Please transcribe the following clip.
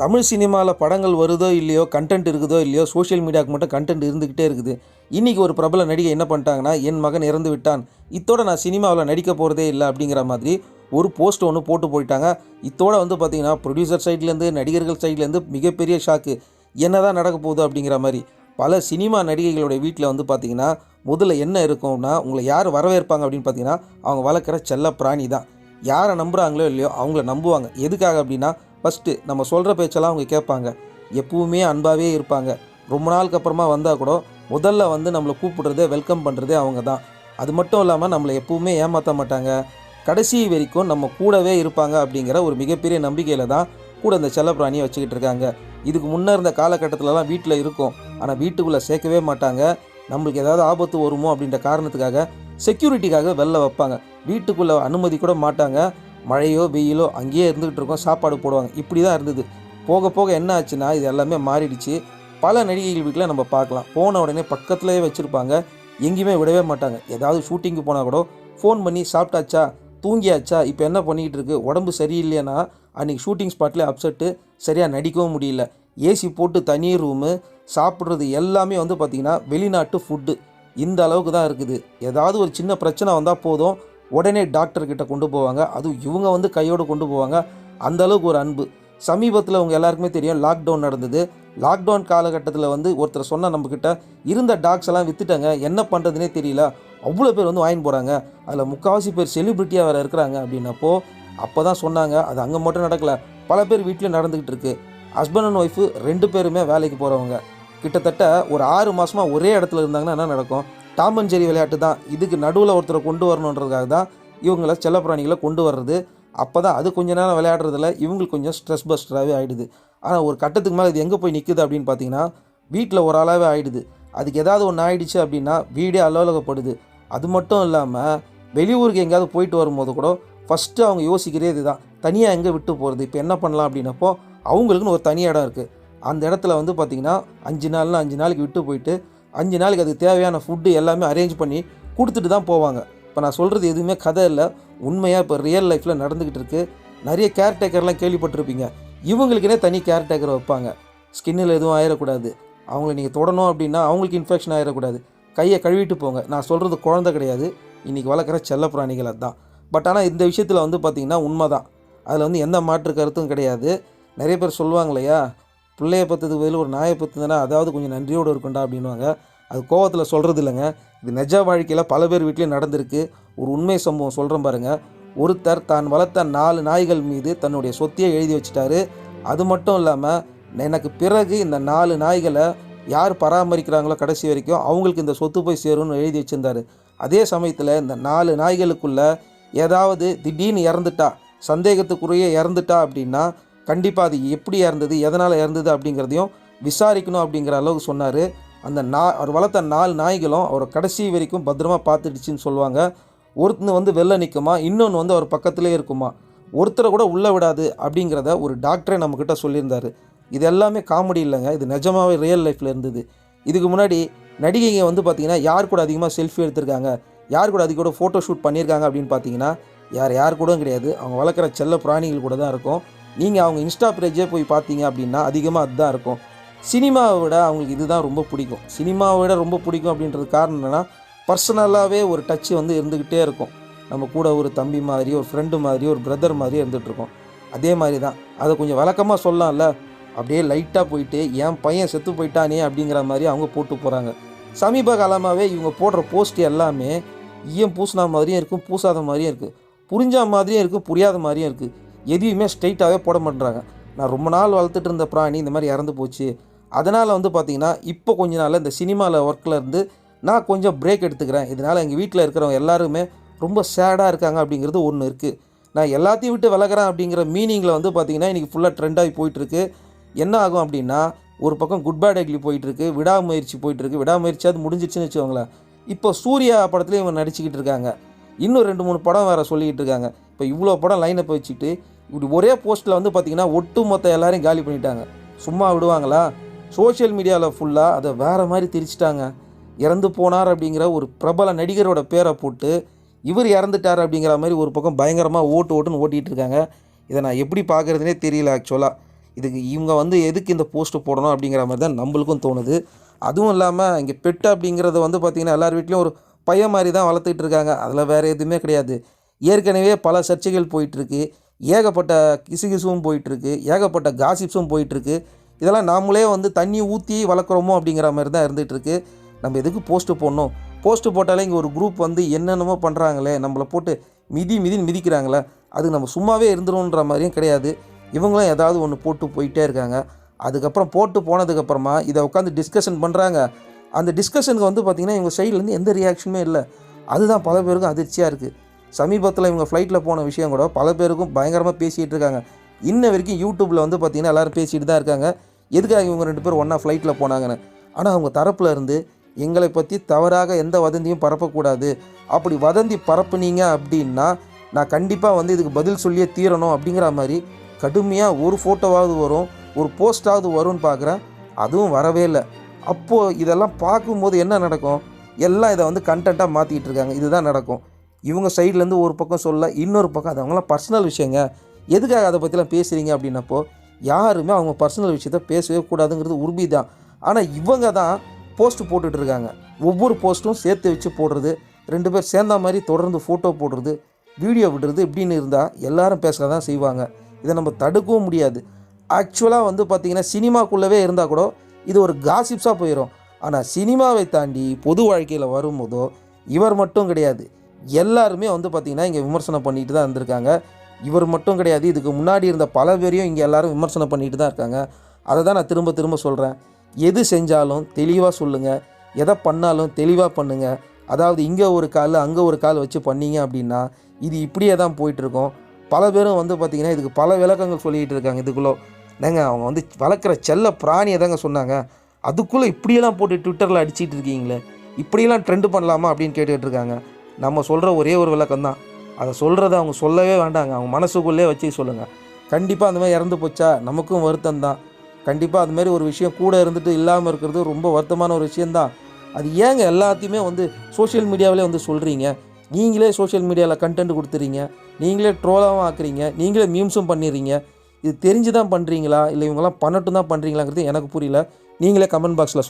தமிழ் சினிமாவில் படங்கள் வருதோ இல்லையோ கண்டென்ட் இருக்குதோ இல்லையோ சோஷியல் மீடியாவுக்கு மட்டும் கண்டென்ட் இருந்துக்கிட்டே இருக்குது. இன்றைக்கி ஒரு பிரபல நடிகை என்ன பண்ணிட்டாங்கன்னா என் மகன் இறந்து விட்டான். இத்தோட நான் சினிமாவில் நடிக்க போகிறதே இல்லை அப்படிங்கிற மாதிரி ஒரு போஸ்ட் ஒன்று போட்டு போயிட்டாங்க. இத்தோட வந்து பார்த்திங்கன்னா ப்ரொடியூசர் சைட்லேருந்து நடிகர்கள் சைட்லேருந்து மிகப்பெரிய ஷாக்கு என்ன தான் நடக்க போகுது அப்படிங்கிற மாதிரி பல சினிமா நடிகைகளுடைய வீட்டில் வந்து பார்த்திங்கன்னா முதல்ல என்ன இருக்கும்னா உங்களை யார் வரவேற்பாங்க? அப்படின்னு பார்த்தீங்கன்னா அவங்க வளர்க்குற செல்ல பிராணி தான். யாரை நம்புகிறாங்களோ இல்லையோ அவங்கள நம்புவாங்க. எதுக்காக அப்படின்னா ஃபஸ்ட்டு நம்ம சொல்கிற பேச்செல்லாம் அவங்க கேட்பாங்க. எப்பவுமே அன்பாகவே இருப்பாங்க. ரொம்ப நாளுக்கு அப்புறமா வந்தால் கூட முதல்ல வந்து நம்மளை கூப்பிடுறதே வெல்கம் பண்ணுறதே அவங்க தான். அது மட்டும் இல்லாமல் நம்மளை எப்பவுமே ஏமாற்ற மாட்டாங்க. கடைசி வரைக்கும் நம்ம கூடவே இருப்பாங்க அப்படிங்கிற ஒரு மிகப்பெரிய நம்பிக்கையில் தான் கூட இந்த செல்லப்பிராணியை வச்சுக்கிட்டு இருக்காங்க. இதுக்கு முன்னே இருந்த காலகட்டத்திலலாம் வீட்டில் இருக்கும். ஆனால் வீட்டுக்குள்ளே சேர்க்கவே மாட்டாங்க. நம்மளுக்கு ஏதாவது ஆபத்து வருமோ அப்படின்ற காரணத்துக்காக செக்யூரிட்டிக்காக வெளில வைப்பாங்க. வீட்டுக்குள்ளே அனுமதி கூட மாட்டாங்க. மழையோ வெயிலோ அங்கேயே இருந்துக்கிட்டு இருக்கோம். சாப்பாடு போடுவாங்க. இப்படி தான் இருந்தது. போக போக என்ன ஆச்சுன்னா இது எல்லாமே மாறிடுச்சு. பல நடிகைகள் வீட்டில் நம்ம பார்க்கலாம். போன உடனே பக்கத்துலேயே வச்சுருப்பாங்க. எங்கேயுமே விடவே மாட்டாங்க. ஏதாவது ஷூட்டிங்கு போனால் கூட ஃபோன் பண்ணி சாப்பிட்டாச்சா தூங்கியாச்சா இப்போ என்ன பண்ணிக்கிட்டு இருக்கு? உடம்பு சரியில்லைன்னா அன்றைக்கி ஷூட்டிங் ஸ்பாட்லேயே அப்செட்டு சரியாக நடிக்கவும் முடியல. ஏசி போட்டு தனி ரூமு சாப்பிட்றது எல்லாமே வந்து பார்த்திங்கன்னா வெளிநாட்டு ஃபுட்டு. இந்த அளவுக்கு தான் இருக்குது. ஏதாவது ஒரு சின்ன பிரச்சனை வந்தால் போதும். உடனே டாக்டர்கிட்ட கொண்டு போவாங்க. அதுவும் இவங்க வந்து கையோடு கொண்டு போவாங்க. அந்த அளவுக்கு ஒரு அன்பு. சமீபத்தில் அவங்க எல்லாருக்குமே தெரியும் லாக்டவுன் நடந்தது. லாக்டவுன் காலகட்டத்தில் வந்து ஒருத்தர் சொன்ன நம்மக்கிட்ட இருந்த டாக்ஸ் எல்லாம் வித்துட்டாங்க. என்ன பண்ணுறதுனே தெரியல. அவ்வளோ பேர் வந்து வாங்கிட்டு போகிறாங்க அதில் முக்கால்வாசி பேர் செலிப்ரிட்டியாக வேறு இருக்கிறாங்க. அப்படின்னப்போ அப்போ தான் சொன்னாங்க. அது அங்கே மட்டும் நடக்கலை. பல பேர் வீட்லேயும் நடந்துக்கிட்டு இருக்குது ஹஸ்பண்ட் அண்ட் ஒய்ஃபு ரெண்டு பேருமே வேலைக்கு போகிறவங்க கிட்டத்தட்ட ஒரு ஆறு மாதமாக ஒரே இடத்துல இருந்தாங்கன்னா என்ன நடக்கும்? டாம் அண்ட் ஜெரி விளையாட்டு தான். இதுக்கு நடுவில் ஒருத்தரை கொண்டு வரணுன்றதுக்காக தான் இவங்கள செல்லப்பிராணிகளை கொண்டு வர்றது. அப்போ தான் அது கொஞ்ச நேரம் விளையாடுறதுல இவங்களுக்கு கொஞ்சம் ஸ்ட்ரெஸ் பஸ்டராகவே ஆகிடுது ஆனால் ஒரு கட்டத்துக்கு மேலே இது எங்கே போய் நிற்குது அப்படின்னு பார்த்தீங்கன்னா வீட்டில் ஒரு ஆளாகவே ஆகிடுது அதுக்கு ஏதாவது ஒன்று ஆயிடுச்சு அப்படின்னா வீடே அலுவலகப்படுது. அது மட்டும் இல்லாமல் வெளியூருக்கு எங்கேயாவது போயிட்டு வரும்போது கூட ஃபஸ்ட்டு அவங்க யோசிக்கிறதே இதுதான். தனியாக எங்கே விட்டு போகிறது இப்போ என்ன பண்ணலாம் அப்படின்னப்போ அவங்களுக்குன்னு ஒரு தனி இடம் இருக்குது அந்த இடத்துல வந்து பார்த்திங்கன்னா அஞ்சு நாள்னா அஞ்சு நாளைக்கு விட்டு போயிட்டு அஞ்சு நாளைக்கு அதுக்கு தேவையான ஃபுட்டு எல்லாமே அரேஞ்ச் பண்ணி கொடுத்துட்டு தான் போவாங்க. இப்போ நான் சொல்கிறது எதுவுமே கதை இல்லை. உண்மையாக இப்போ ரியல் லைஃப்பில் நடந்துக்கிட்டு இருக்குது நிறைய கேர்டேக்கர்லாம் கேள்விப்பட்டிருப்பீங்க. இவங்களுக்குனே தனி கேர்டேக்கர் வைப்பாங்க. ஸ்கின்னில் எதுவும் ஆயிடக்கூடாது அவங்கள நீங்கள் தொடணும் அப்படின்னா அவங்களுக்கு இன்ஃபெக்ஷன் ஆயிடக்கூடாது கையை கழுவிட்டு போங்க. நான் சொல்கிறது குழந்தை கிடையாது. இன்றைக்கி வளர்க்குற செல்ல பிராணிகள் அதுதான். பட் ஆனால் இந்த விஷயத்தில் வந்து பார்த்திங்கன்னா உண்மை தான் அதில் வந்து எந்த மாற்று கருத்தும் கிடையாது. நிறைய பேர் சொல்லுவாங்க இல்லையா? பிள்ளையை பற்றதுக்கு பதில் ஒரு நாயை பற்றுதுன்னா அதாவது கொஞ்சம் நன்றியோடு இருக்கும்டா அப்படின்வாங்க அது கோவத்தில் சொல்கிறது இல்லைங்க. இது நிஜ வாழ்க்கையில் பல பேர் வீட்லேயும் நடந்திருக்கு. ஒரு உண்மை சம்பவம் சொல்கிறேன் பாருங்கள் ஒருத்தர் தான் வளர்த்த நாலு நாய்கள் மீது தன்னுடைய சொத்தையே எழுதி வச்சுட்டாரு. அது மட்டும் இல்லாமல் எனக்கு பிறகு இந்த நாலு நாய்களை யார் பராமரிக்கிறாங்களோ கடைசி வரைக்கும் அவங்களுக்கு இந்த சொத்து போய் சேரும்னு எழுதி வச்சுருந்தாரு. அதே சமயத்தில் இந்த நாலு நாய்களுக்குள்ள ஏதாவது திடீர்னு இறந்துட்டா சந்தேகத்துக்குரிய இறந்துட்டா அப்படின்னா கண்டிப்பாக அது எப்படி இறந்தது எதனால் இறந்தது அப்படிங்கிறதையும் விசாரிக்கணும் அப்படிங்கிற அளவுக்கு சொன்னார். அந்த நா அவர் வளர்த்த நாலு நாய்களும் அவரை கடைசி வரைக்கும் பத்திரமா பார்த்துடுச்சின்னு சொல்லுவாங்க. ஒருத்தன் வந்து வெளில நிற்குமா இன்னொன்று வந்து அவர் பக்கத்துலேயே இருக்குமா? ஒருத்தரை கூட உள்ளே விடாது அப்படிங்கிறத ஒரு டாக்டரே நம்மக்கிட்ட சொல்லியிருந்தார். இது எல்லாமே காமெடி இல்லைங்க இது நிஜமாகவே ரியல் லைஃப்பில் இருந்தது. இதுக்கு முன்னாடி நடிகைங்க வந்து பார்த்திங்கன்னா யார் கூட அதிகமாக செல்ஃபி எடுத்திருக்காங்க யார் கூட அதிக கூட ஃபோட்டோ ஷூட் பண்ணியிருக்காங்க அப்படின்னு பார்த்தீங்கன்னா யார் யார் கூடவும் கிடையாது. அவங்க வளர்க்குற செல்ல பிராணிகள் கூட தான் இருக்கும். நீங்கள் அவங்க இன்ஸ்டா பேஜே போய் பார்த்தீங்க அப்படின்னா அதிகமாக அதுதான் இருக்கும். சினிமாவை விட அவங்களுக்கு இதுதான் ரொம்ப பிடிக்கும். சினிமாவை விட ரொம்ப பிடிக்கும் அப்படின்றது காரணம் என்னென்னா பர்சனலாகவே ஒரு டச்சு வந்து இருந்துக்கிட்டே இருக்கும். நம்ம கூட ஒரு தம்பி மாதிரி ஒரு ஃப்ரெண்டு மாதிரி ஒரு பிரதர் மாதிரி இருந்துகிட்ருக்கோம் அதே மாதிரி தான் அதை கொஞ்சம் வழக்கமாக சொல்லலாம்ல? அப்படியே லைட்டாக போயிட்டு என் பையன் செத்து போயிட்டானே அப்படிங்கிற மாதிரி அவங்க போட்டு போகிறாங்க சமீப காலமாகவே இவங்க போடுற போஸ்ட் எல்லாமே ஈயம் பூசின மாதிரியும் இருக்கும் பூசாத மாதிரியும் இருக்குது புரிஞ்ச மாதிரியும் இருக்குது புரியாத மாதிரியும் இருக்குது எதையுமே ஸ்ட்ரைட்டாகவே போட மாட்டேறாங்க நான் ரொம்ப நாள் வளர்த்துட்டு இருந்த பிராணி இந்த மாதிரி இறந்து போச்சு. அதனால் வந்து பார்த்திங்கன்னா இப்போ கொஞ்ச நாள் இந்த சினிமாவில் ஒர்க்கில் இருந்து நான் கொஞ்சம் பிரேக் எடுத்துக்கிறேன். இதனால் எங்கள் வீட்டில் இருக்கிறவங்க எல்லாருமே ரொம்ப சேடாக இருக்காங்க அப்படிங்கிறது ஒன்று இருக்குது நான் எல்லாத்தையும் விட்டு விலகிறேன் அப்படிங்கிற மீனிங்கில் வந்து பார்த்திங்கன்னா இன்றைக்கி ஃபுல்லாக ட்ரெண்டாகி போயிட்டுருக்கு. என்ன ஆகும் அப்படின்னா ஒரு பக்கம் குட் பேட் அக்லி போயிட்டுருக்கு விடாமுயற்சி போயிட்டுருக்கு. விடாமுயற்சி அது முடிஞ்சிச்சுன்னு வச்சுக்கோங்களேன். இப்போ சூர்யா படத்துலேயும் இவங்க நடிச்சுக்கிட்டு இருக்காங்க. இன்னும் ரெண்டு மூணு படம் வேறு சொல்லிக்கிட்டு இருக்காங்க. இப்போ இவ்வளோ படம் லைனை வச்சுட்டு இப்படி ஒரே போஸ்ட்டில் வந்து பார்த்திங்கன்னா ஒட்டு மொத்த எல்லாரையும் காலி பண்ணிட்டாங்க. சும்மா விடுவாங்களா? சோஷியல் மீடியாவில் ஃபுல்லாக அதை வேறு மாதிரி திரிச்சிட்டாங்க. இறந்து போனார் அப்படிங்கிற ஒரு பிரபல நடிகரோட பேரை போட்டு இவர் இறந்துட்டார் அப்படிங்கிற மாதிரி ஒரு பக்கம் பயங்கரமாக ஓட்டு ஓட்டுன்னு ஓட்டிகிட்டு இருக்காங்க. இதை நான் எப்படி பார்க்குறதுனே தெரியல ஆக்சுவலாக இதுக்கு இவங்க வந்து எதுக்கு இந்த போஸ்ட்டு போடணும் அப்படிங்கிற மாதிரி தான் நம்மளுக்கும் தோணுது. அதுவும் இல்லாமல் இங்கே பெட்டு அப்படிங்கிறது வந்து பார்த்திங்கன்னா எல்லார் வீட்லேயும் ஒரு பையன் மாதிரி தான் வளர்த்துக்கிட்டு இருக்காங்க. அதில் வேறு எதுவுமே கிடையாது. ஏற்கனவே பல சர்ச்சைகள் போயிட்டுருக்கு ஏகப்பட்ட கிசுகிசுவும் போயிட்டுருக்கு ஏகப்பட்ட காசிப்ஸும் போயிட்டுருக்கு. இதெல்லாம் நாமளே வந்து தண்ணி ஊற்றி வளர்க்குறோமோ அப்படிங்கிற மாதிரி தான் இருந்துகிட்ருக்கு. நம்ம எதுக்கு போஸ்ட்டு போடணும்? போஸ்ட்டு போட்டாலே இங்கே ஒரு குரூப் வந்து என்னென்னமோ பண்ணுறாங்களே நம்மளை போட்டு மிதி மிதின்னு மிதிக்கிறாங்களே அது நம்ம சும்மாவே இருந்துருன்ற மாதிரியும் கிடையாது. இவங்களும் ஏதாவது ஒன்று போட்டு போயிட்டே இருக்காங்க. அதுக்கப்புறம் போட்டு போனதுக்கப்புறமா இதை உட்காந்து டிஸ்கஷன் பண்ணுறாங்க அந்த டிஸ்கஷனுக்கு வந்து பார்த்திங்கன்னா இவங்க சைட்லேருந்து எந்த ரியாக்ஷனுமே இல்லை. அதுதான் பல பேருக்கும் அதிர்ச்சியாக இருக்குது சமீபத்தில் இவங்க ஃப்ளைட்டில் போன விஷயம் கூட பல பேருக்கும் பயங்கரமாக பேசிகிட்டு இருக்காங்க. இன்ன வரைக்கும் யூடியூப்பில் வந்து பார்த்திங்கன்னா எல்லோரும் பேசிகிட்டு தான் இருக்காங்க. எதுக்காக இவங்க ரெண்டு பேரும் ஒன்றா ஃப்ளைட்டில் போனாங்கன்னு? ஆனால் அவங்க தரப்பில் இருந்து எங்களை பற்றி தவறாக எந்த வதந்தியும் பரப்பக்கூடாது. அப்படி வதந்தி பரப்புனீங்க அப்படின்னா நான் கண்டிப்பாக வந்து இதுக்கு பதில் சொல்லியே தீரணும் அப்படிங்கிற மாதிரி கடுமையாக ஒரு ஃபோட்டோவாவது வரும் ஒரு போஸ்டாவது வரும்னு பார்க்குறேன் அதுவும் வரவே இல்லை. அப்போது இதெல்லாம் பார்க்கும்போது என்ன நடக்கும்? எல்லாம் இதை வந்து கண்டென்ட்டாக மாற்றிக்கிட்டு இருக்காங்க. இதுதான் நடக்கும். இவங்க சைட்லேருந்து ஒரு பக்கம் சொல்ல இன்னொரு பக்கம் அது அவங்களாம் பர்சனல் விஷயங்க. எதுக்காக அதை பற்றிலாம் பேசுகிறீங்க அப்படின்னப்போ யாருமே அவங்க பர்சனல் விஷயத்த பேசவே கூடாதுங்கிறது உறுதி தான். ஆனால் இவங்க தான் போஸ்ட்டு போட்டுட்ருக்காங்க ஒவ்வொரு போஸ்ட்டும் சேர்த்து வச்சு போடுறது ரெண்டு பேர் சேர்ந்த மாதிரி தொடர்ந்து ஃபோட்டோ போடுறது வீடியோ விடுறது இப்படின்னு இருந்தால் எல்லாரும் பேச தான் செய்வாங்க. இதை நம்ம தடுக்கவும் முடியாது. ஆக்சுவலாக வந்து பார்த்திங்கன்னா சினிமாக்குள்ளவே இருந்தால் கூட இது ஒரு காசிப்ஸாக போயிடும் ஆனால் சினிமாவை தாண்டி பொது வாழ்க்கையில் வரும்போதோ இவர் மட்டும் கிடையாது. எல்லாருமே வந்து பார்த்திங்கன்னா இங்கே விமர்சனம் பண்ணிட்டு தான் இருந்திருக்காங்க. இவர் மட்டும் கிடையாது இதுக்கு முன்னாடி இருந்த பல பேரையும் இங்கே எல்லோரும் விமர்சனம் பண்ணிட்டு தான் இருக்காங்க. அதை தான் நான் திரும்ப திரும்ப சொல்கிறேன் எது செஞ்சாலும் தெளிவாக சொல்லுங்கள் எதை பண்ணாலும் தெளிவாக பண்ணுங்கள் அதாவது இங்கே ஒரு கால் அங்கே ஒரு கால் வச்சு பண்ணீங்க அப்படின்னா இது இப்படியே தான் போயிட்டுருக்கோம் பல பேரும் வந்து பார்த்திங்கன்னா இதுக்கு பல விளக்கங்கள் சொல்லிகிட்டு இருக்காங்க. இதுக்குள்ளே என்னங்க அவங்க வந்து வளர்க்குற செல்ல பிராணியை தாங்க சொன்னாங்க. அதுக்குள்ளே இப்படியெல்லாம் போட்டு ட்விட்டரில் அடிச்சிட்டு இருக்கீங்களே. இப்படியெல்லாம் ட்ரெண்ட் பண்ணலாமா அப்படின்னு கேட்டுக்கிட்டு இருக்காங்க. நம்ம சொல்கிற ஒரே ஒரு விளக்கம் தான் அதை சொல்கிறத அவங்க சொல்லவே வேண்டாங்க. அவங்க மனசுக்குள்ளே வச்சு சொல்லுங்கள் கண்டிப்பாக அந்த மாதிரி இறந்து போச்சா? நமக்கும் வருத்தம் தான் கண்டிப்பாக அதுமாரி ஒரு விஷயம் கூட இருந்துட்டு இல்லாமல் இருக்கிறது ரொம்ப வருத்தமான ஒரு விஷயந்தான் அது ஏங்க எல்லாத்தையுமே வந்து சோஷியல் மீடியாவிலே வந்து சொல்கிறீங்க நீங்களே சோஷியல் மீடியாவில் கண்டென்ட் கொடுத்துறீங்க. நீங்களே ட்ரோலாகவும் ஆக்குறீங்க. நீங்களே மீம்ஸும் பண்ணிடுறீங்க இது தெரிஞ்சு தான் பண்ணுறீங்களா இல்லை இவங்கெல்லாம் பண்ணட்டும் தான் பண்ணுறீங்களாங்கிறது எனக்கு புரியல. நீங்களே கமெண்ட் பாக்ஸில்